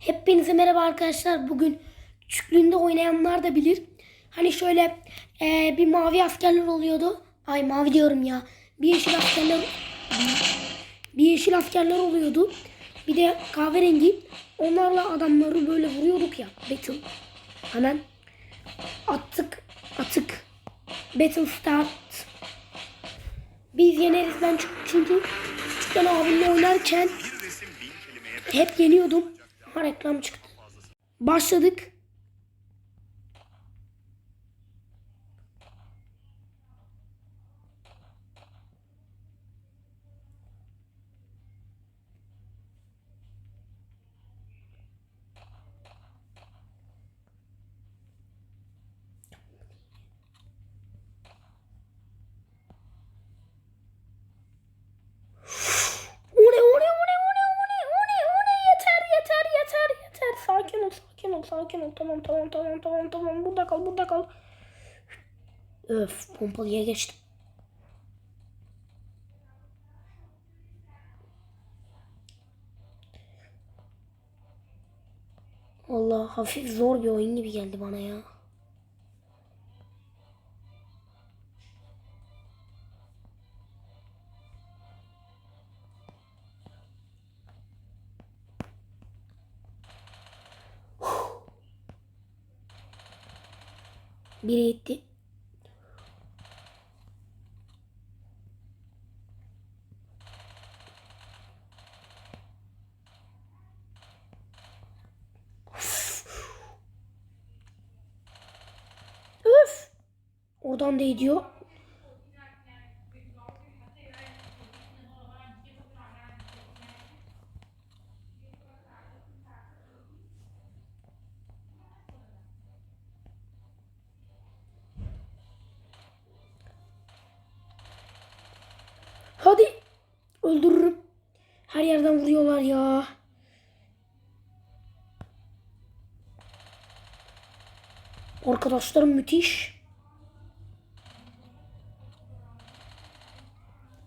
Hepinize merhaba arkadaşlar. Bugün küçüklüğünde oynayanlar da bilir. Hani şöyle eee, bir mavi askerler oluyordu. Ay mavi diyorum ya. Bir yeşil askerler bir yeşil askerler oluyordu. Bir de kahverengi. Onlarla adamları böyle vuruyorduk ya. Battle. Hemen attık attık. Battle start. Biz yeneriz ben çünkü küçükken abimle oynarken hep yeniyordum. Ha reklam çıktı. Başladık. O ne o ne o ne o ne o ne o ne o ne yeter yeter yeter yeter sakin ol sakin ol sakin ol tamam tamam tamam tamam. Burada kal burada kal. Öf pompalıya geçtim. Allah hafif zor bir oyun gibi geldi bana ya. Biri gitti. Üf. Oradan da gidiyor. Hadi. Öldürürüm. Her yerden vuruyorlar ya. Arkadaşlarım müthiş.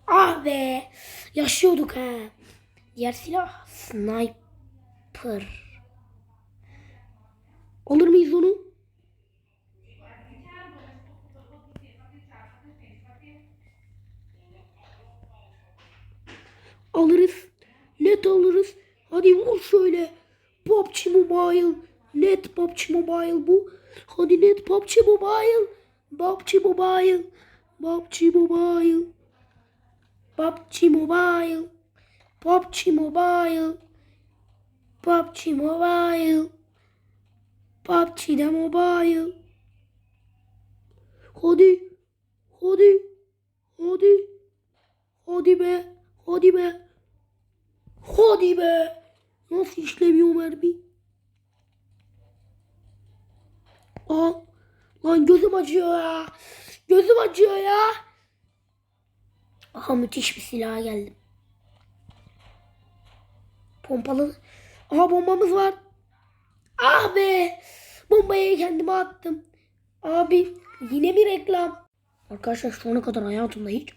Ah be. Yaşıyorduk ha. Diğer silah sniper. Alır mıyız onu? Alırız. Net alırız. Hadi vur şöyle. PUBG Mobile. Net PUBG Mobile bu. Hadi net PUBG Mobile. PUBG Mobile. PUBG Mobile. PUBG Mobile. PUBG Mobile. PUBG Mobile. PUBG de Mobile. Hadi. Hadi. Hadi. Hadi be. Hadi be. Hadi be. Nasıl işlemiyor mermi? Aa, lan gözüm acıyor ya. Gözüm acıyor ya. Aha müthiş bir silah geldi. Pompalı. Aha bombamız var. Ah be. Bombayı kendime attım. Abi yine mi reklam? Arkadaşlar şu ana kadar hayatımda hiç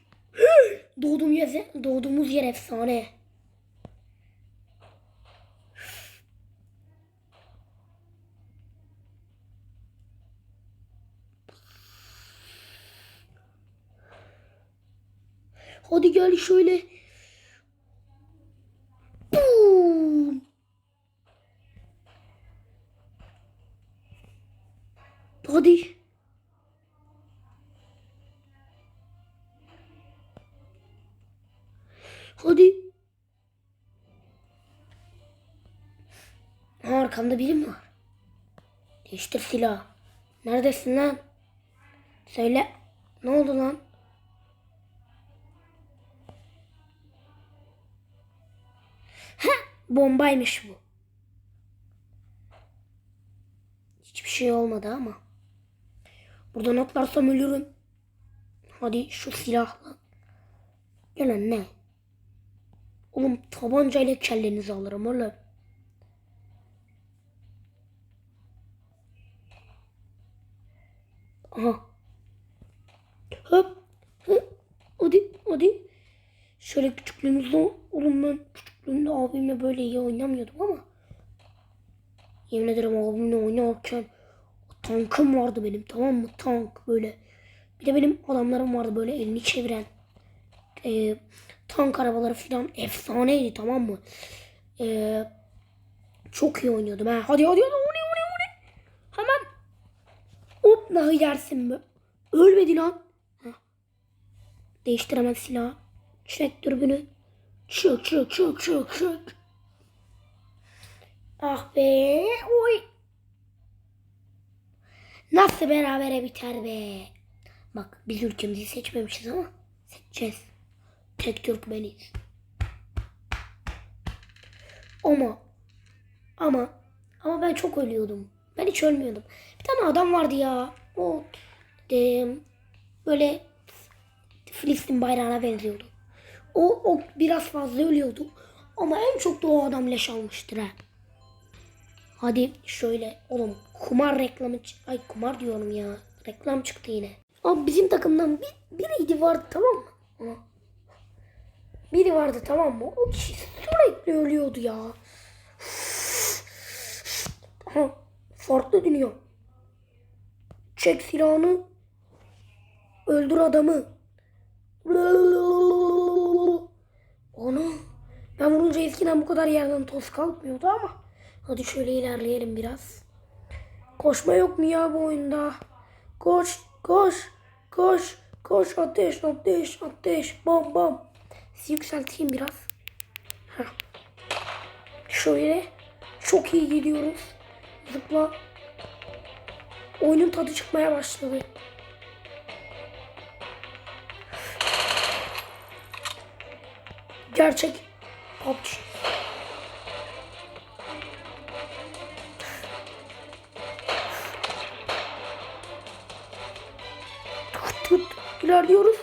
Doğduğum yer, doğduğumuz yer efsane. Hadi gel şöyle. Boom. Hadi. Hadi. Ha, arkamda biri mi var? Değiştir silah. Neredesin lan? Söyle. Ne oldu lan? Bombaymış bu. Hiçbir şey olmadı ama. Buradan atlarsam ölürüm. Hadi şu silahla. Gel anne. Oğlum tabancayla kellenizi alırım oğlum. Aha. Hop. Hop. Hadi. Hadi. Şöyle küçüklüğümüzde oğlum ben küçüklüğümde abimle böyle iyi oynamıyordum ama Yemin ederim abimle oynarken tankım vardı benim tamam mı? Tank böyle. Bir de benim adamlarım vardı böyle elini çeviren. Ee, tank arabaları falan efsaneydi tamam mı? Ee, çok iyi oynuyordum ha. Hadi hadi hadi. O ne o ne o ne? Hemen hop nahı yersin mi? Ölmedi lan. Heh. Değiştir hemen silahı. Çek dürbünü. Çık çık çık çık çık. Ah be. Oy. Nasıl berabere biter be. Bak biz ülkemizi seçmemişiz ama seçeceğiz. Tek Türkmeniz. Ama ama ama ben çok ölüyordum. Ben hiç ölmüyordum. Bir tane adam vardı ya. O de, böyle Filistin bayrağına benziyordu. O, o biraz fazla ölüyordu. Ama en çok da o adam leş almıştır ha. Hadi şöyle oğlum kumar reklamı ay kumar diyorum ya. Reklam çıktı yine. Abi bizim takımdan bir, biriydi vardı tamam mı? Ama biri vardı tamam mı? O kişi sürekli ölüyordu ya. Aha, farklı dünya. Çek silahını. Öldür adamı. Onu. Ben vurunca eskiden bu kadar yerden toz kalkmıyordu ama. Hadi şöyle ilerleyelim biraz. Koşma yok mu ya bu oyunda? Koş, koş, koş, koş. Ateş, ateş, ateş. Bam, bam. Sizi yükselteyim biraz. Heh. Şöyle. Çok iyi gidiyoruz. Zıpla. Oyunun tadı çıkmaya başladı. Gerçek PUBG. Tut tut. İlerliyoruz.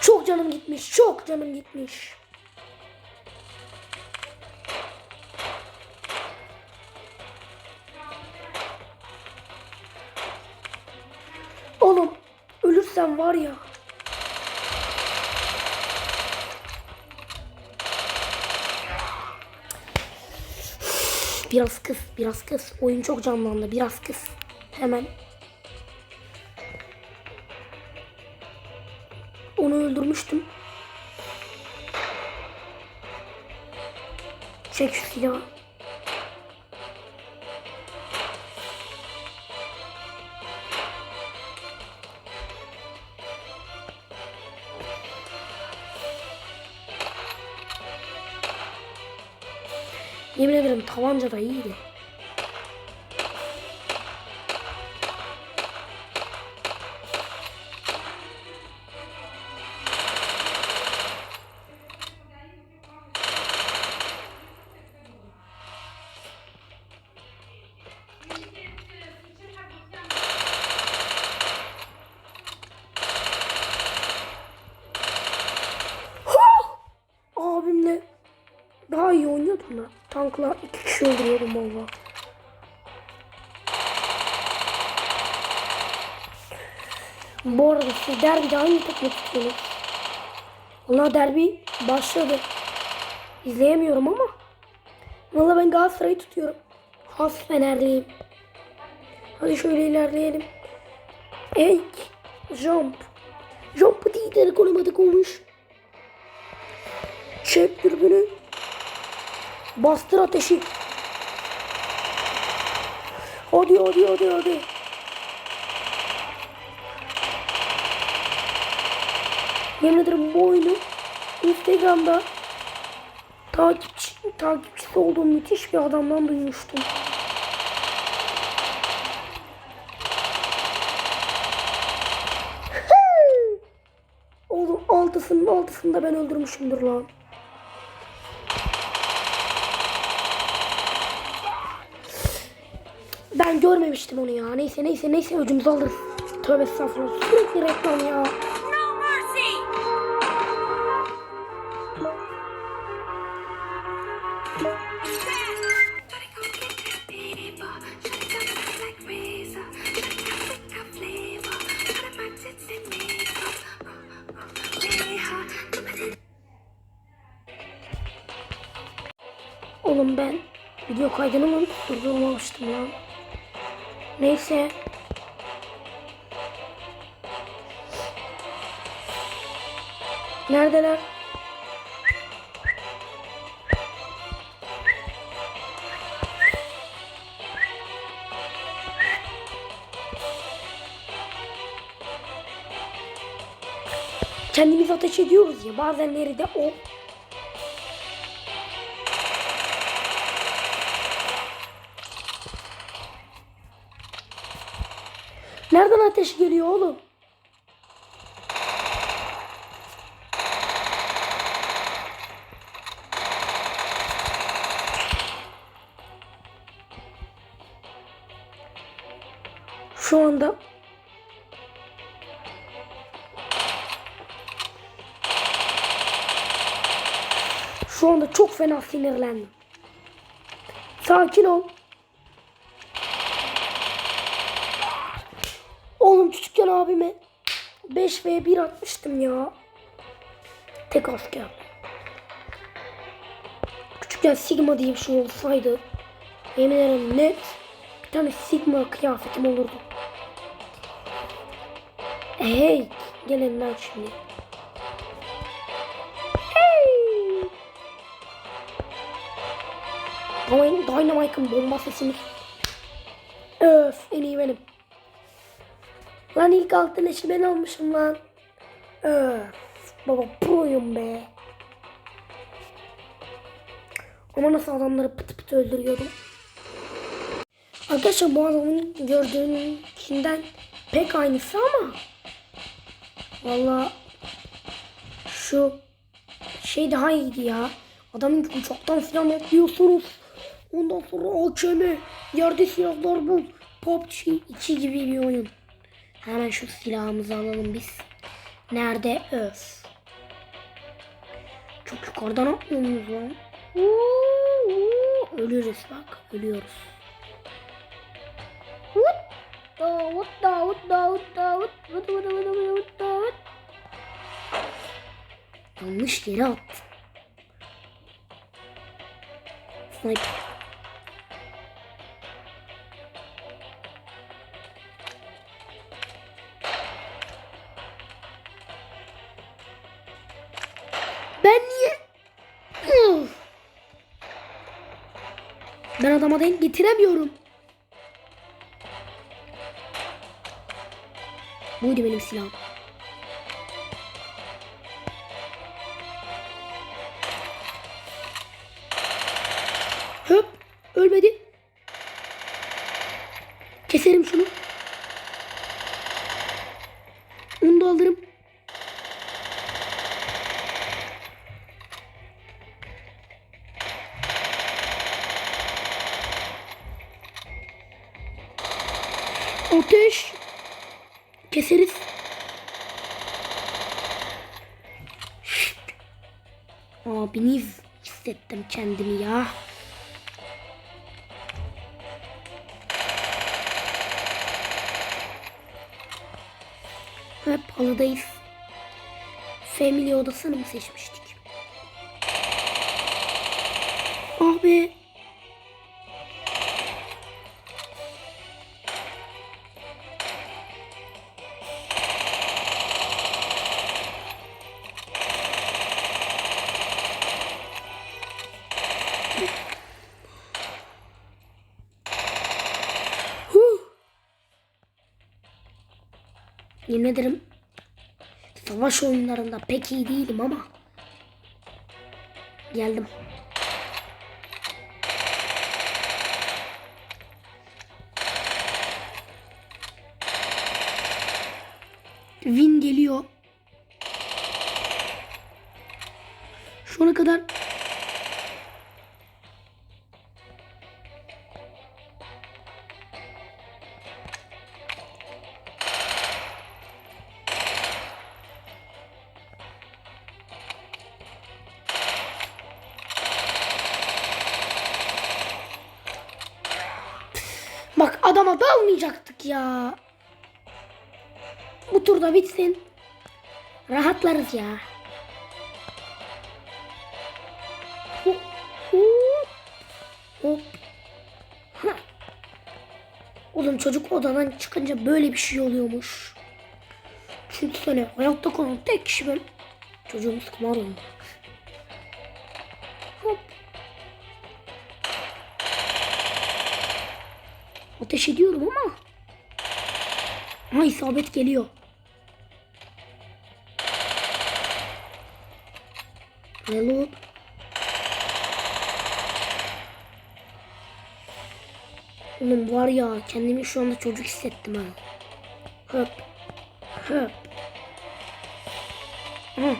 Çok canım gitmiş. Çok canım gitmiş. Var ya. Biraz kız, biraz kız. Oyun çok canlandı. Biraz kız. Hemen. Onu öldürmüştüm. Çek şu silahı. Yemin ederim tabanca da iyiydi. Abimle Bu arada siz derbide hangi takımı tutuyorsunuz? Valla derbi başladı. İzleyemiyorum ama. Valla ben Galatasaray'ı tutuyorum. Has Fenerliyim. Hadi şöyle ilerleyelim. Ek. Jump. Jump değil de konamadık olmuş. Çek dürbünü. Bastır ateşi. Hadi hadi hadi hadi. Yemin ederim bu oyunu Instagram'da takipçi, takipçisi olduğum müthiş bir adamdan duymuştum. Oğlum altısının altısında ben öldürmüşümdür lan. Ben görmemiştim onu ya. Neyse neyse neyse öcümüzü alırız. Tövbe estağfurullah. Sürekli reklam ya. Oğlum ben video kaydını mı durdurmamıştım lan. Neyse. Neredeler? Kendimiz ateş ediyoruz ya bazenleri de o. Nereden ateş geliyor oğlum? Şu anda Şu anda çok fena sinirlendim. Sakin ol. Oğlum küçükken abime 5 v 1 atmıştım ya. Tek asker. Küçükken Sigma diye bir şey olsaydı yemin ederim net bir tane Sigma kıyafetim olurdu. Hey gelin lan şimdi. Dyn- Dynamite'ın bomba sesini. Öf en iyi benim. Lan ilk altın eşi ben almışım lan. Öf. Baba proyum be. Ama nasıl adamları pıt pıt öldürüyordum. Arkadaşlar bu adamın gördüğünkinden pek aynısı ama. Valla şu şey daha iyiydi ya. Adamın uçaktan falan atlıyorsunuz. Ondan sonra AKM, yerde silahlar bul. PUBG 2 gibi bir oyun. Hemen şu silahımızı alalım biz. Nerede? Öf. Çok yukarıdan atlıyoruz lan. Ölürüz bak. Ölüyoruz. Yanlış yere attım. Sniper. Ben adama denk getiremiyorum. Buydu benim silahım. Höp. Ölmedi. Keserim şunu. Onu da alırım. Hissettim kendimi ya. Hep halıdayız. Family odasını mı seçmiştik? Ah be. Yemin ederim savaş oyunlarında pek iyi değilim ama geldim. Win geliyor. ama dalmayacaktık ya. Bu turda bitsin. Rahatlarız ya. Hop hop. hop. Oğlum çocuk odadan çıkınca böyle bir şey oluyormuş. Çünkü hani hayatta kalan tek kişi ben çocuğumuz kumar oldu. Ateş ediyorum ama. Ha isabet geliyor. Reload. Oğlum var ya kendimi şu anda çocuk hissettim ha. Hop. Hop. Hı.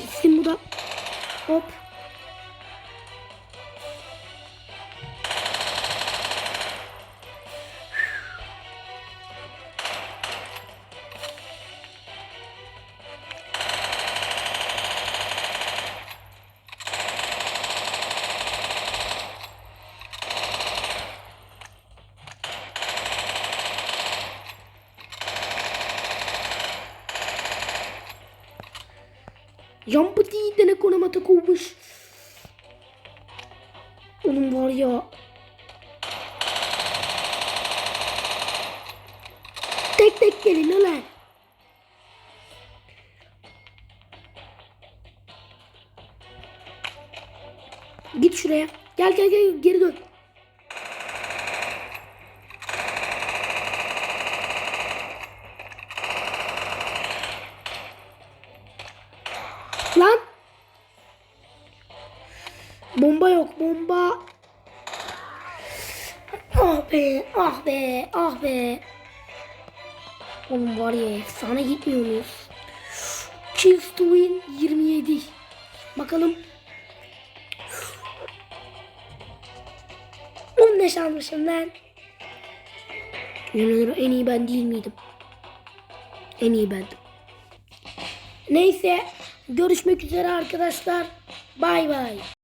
Gitsin bu da. Hop. Yampı değil de ne konuma takılmış. Oğlum var ya. Tek tek gelin ulan. Git şuraya. Gel gel gel geri dön. Lan. Bomba yok bomba. Ah be ah be ah be. Oğlum var ya efsane gitmiyor muyuz? Kills to win 27. Bakalım. 15 almışım ben. Ederim en iyi ben değil miydim? En iyi bendim. Neyse görüşmek üzere arkadaşlar. Bay bay.